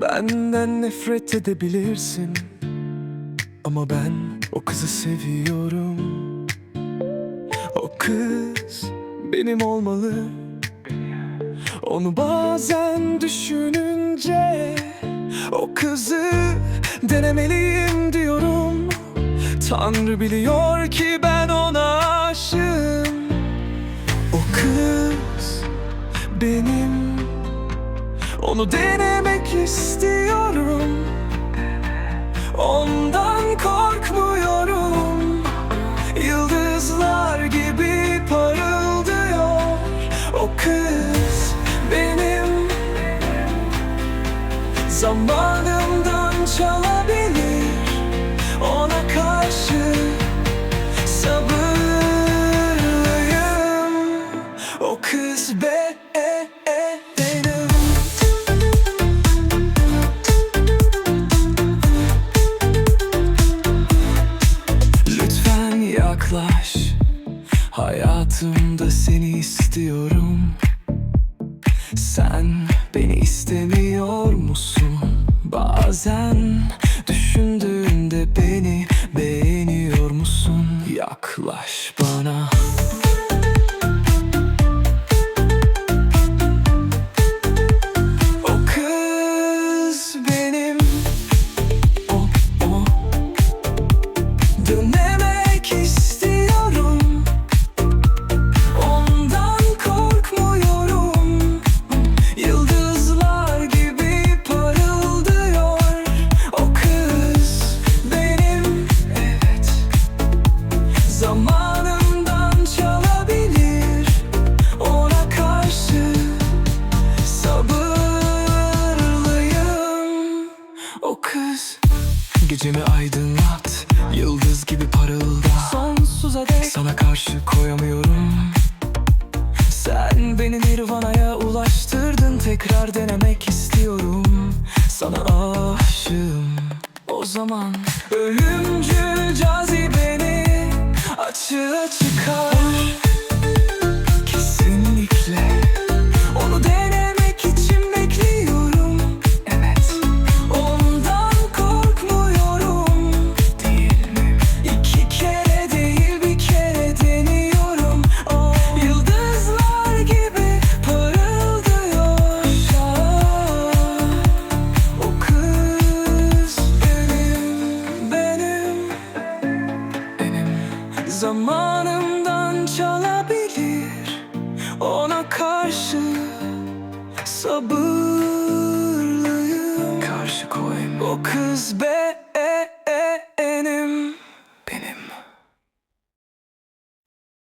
Benden nefret edebilirsin. Ama ben o kızı seviyorum. O kız benim olmalı. Onu bazen düşününce O kızı denemeliyim diyorum. Tanrı biliyor ki ben ona aşığım. O kız benim. Onu denemek istiyorum. Ondan korkmuyorum. Yıldızlar gibi parıldıyor. O kız benim Zamanımdan çalabilir. Ona karşı sabırlıyım. O kız be yaklaş. Hayatımda seni istiyorum. Sen beni istemiyor musun? Bazen düşündüğünde beni beğeniyor musun? Yaklaş bana. O kız Gecemi aydınlat Yıldız gibi parılda. Sonsuza dek Sana karşı koyamıyorum. Sen beni nirvanaya ulaştırdın Tekrar denemek istiyorum. Sana aşığım. O zaman Ölümcül cazibeni Açığa çıkar Zamanımdan çalabilir. Ona karşı sabırlıyım. Karşı koyma O kız be